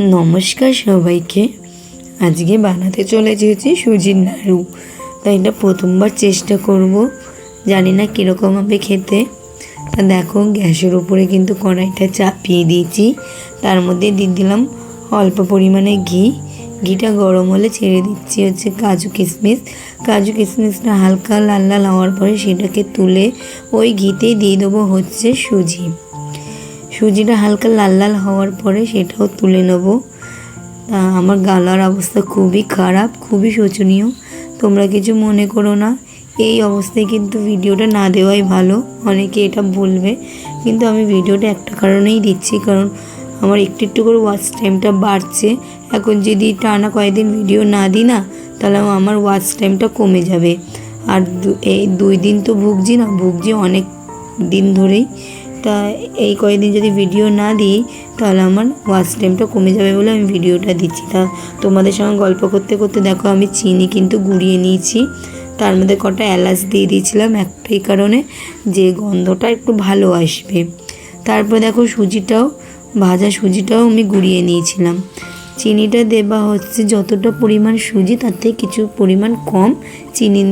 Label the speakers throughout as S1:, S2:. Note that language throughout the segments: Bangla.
S1: নমস্কার সবাইকে। আজকে বানাতে চলে যেয়েছি সুজির নাড়ু তাই এটা প্রথমবার চেষ্টা করব। জানি না কীরকম হবে খেতে। তা দেখো, গ্যাসের উপরে কিন্তু কড়াইটা চাপিয়ে দিয়েছি। তার মধ্যে দিয়ে দিলাম অল্প পরিমাণে ঘি। ঘিটা গরম হলে ছেড়ে দিচ্ছি হচ্ছে কাজু কিশমিশ। কাজু কিশমিশটা হালকা লাল লাল হওয়ার পরে সেটাকে তুলে ওই ঘিতেই দিয়ে দেবো হচ্ছে সুজি। সুজিটা হালকা লাল লাল হওয়ার পরে সেটাও তুলে নেব। তা আমার গালার অবস্থা খুবই খারাপ, খুবই শোচনীয়। তোমরা কিছু মনে করো না, এই অবস্থায় কিন্তু ভিডিওটা না দেওয়াই ভালো। অনেকে এটা বলবে, কিন্তু আমি ভিডিওটা একটা কারণেই দিচ্ছি, কারণ আমার একটু একটু করে ওয়াচ টাইমটা বাড়ছে। এখন যদি টানা কয়েকদিন ভিডিও না দিই না, তাহলে আমার ওয়াচ টাইমটা কমে যাবে। আর এই দুই দিন তো ভুগছি না, ভুগছি অনেক দিন ধরেই। তা এই কয়েকদিন যদি ভিডিও না দিই, তাহলে আমার ওয়াচ টাইমটা কমে যাবে বলে আমি ভিডিওটা দিচ্ছি। তা তোমাদের সঙ্গে গল্প করতে করতে দেখো, আমি চিনি কিন্তু গুঁড়িয়ে নিয়েছি। তার মধ্যে কটা এলাচ দিয়ে দিয়েছিলাম একটাই কারণে যে গন্ধটা একটু ভালো আসবে। তারপর দেখো সুজিটাও, ভাজা সুজিটাও আমি গুঁড়িয়ে নিয়েছিলাম। চিনিটা দেবা হচ্ছে যতটা পরিমাণ সুজি, তার থেকে কিছু পরিমাণ কম চিনি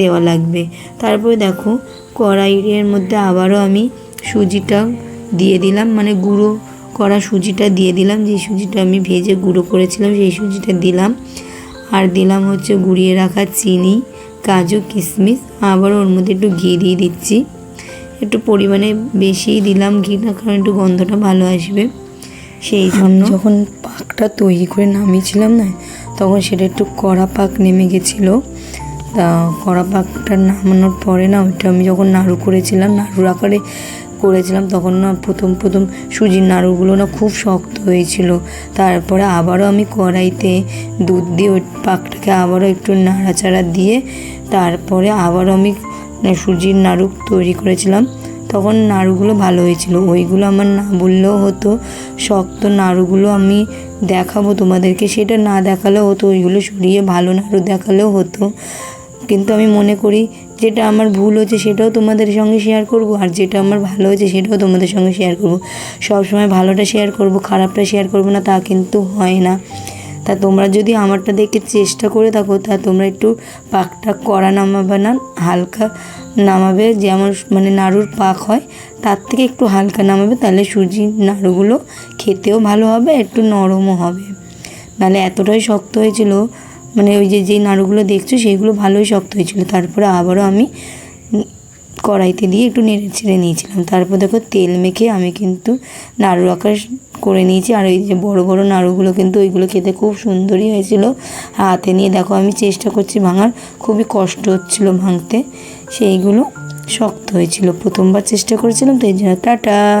S1: দেওয়া লাগবে। তারপরে দেখো কড়াইয়ের মধ্যে আবারও আমি সুজিটা দিয়ে দিলাম মানে গুঁড়ো করা সুজিটা দিয়ে দিলাম যে সুজিটা আমি ভেজে গুঁড়ো করেছিলাম সেই সুজিটা দিলাম। আর দিলাম হচ্ছে গুঁড়িয়ে রাখা চিনি, কাজু, কিশমিশ, আবার ওর মধ্যে একটু ঘি দিয়ে দিচ্ছি। একটু পরিমাণে বেশিই দিলাম ঘিটা কারণ একটু গন্ধটা ভালো আসবে। সেই জন্য যখন পাকটা তৈরি করে নামিয়েছিলাম না, তখন সেটা একটু কড়া পাক নেমে গেছিল। তা কড়া পাকটা নামানোর পরে না, ওইটা আমি যখন নাড়ু করেছিলাম, নাড়ুর আকারে করেছিলাম, তখন না প্রথম প্রথম সুজির নাড়ুগুলো না খুব শক্ত হয়েছিল। তারপরে আবারও আমি কড়াইতে দুধ দিয়ে ওই পাকটাকে আবারও একটু নাড়াচাড়া দিয়ে, তারপরে আবারও আমি সুজির নাড়ু তৈরি করেছিলাম। তখন নাড়ুগুলো ভালো হয়েছিল। ওইগুলো আমার না বললেও হতো, শক্ত নাড়ুগুলো আমি দেখাবো তোমাদেরকে। সেটা না দেখালেও হতো, ওইগুলো সরিয়ে ভালো নাড়ু দেখালেও হতো। কিন্তু আমি মনে করি যেটা আমার ভুল হয়েছে সেটাও তোমাদের সঙ্গে শেয়ার করব, আর যেটা আমার ভালো হয়েছে সেটাও তোমাদের সঙ্গে শেয়ার করব। সবসময় ভালোটা শেয়ার করব, খারাপটা শেয়ার করব না, তা কিন্তু হয় না। তা তোমরা যদি আমারটা দেখে চেষ্টা করে থাকো, তা তোমরা একটু পাকটা কড়া নামাবে না, হালকা নামাবে, যেমন মানে নাড়ুর পাক হয়, তার থেকে একটু হালকা নামাবে, তাহলে সুজি নাড়ুগুলো খেতেও ভালো হবে, একটু নরমও হবে। নাহলে এতটাই শক্ত হয়েছিল মানে ওই যে যেই নাড়ুগুলো দেখছ, সেইগুলো ভালোই শক্ত হয়েছিল। তারপরে আবারও আমি কড়াইতে দিয়ে একটু নেড়ে ছেড়ে নিয়েছিলাম। তারপর দেখো তেল মেখে আমি কিন্তু নাড়ু আকার করে নিয়েছি। আর ওই যে বড় বড় নাড়ুগুলো কিন্তু ওইগুলো খেতে খুব সুন্দরই হয়েছিল। হাতে নিয়ে দেখো আমি চেষ্টা করছি ভাঙার। খুবই কষ্ট হচ্ছিল ভাঙতে। সেইগুলো শক্ত হয়েছিল। প্রথমবার চেষ্টা করেছিলাম, তো এই জন্য টাটা।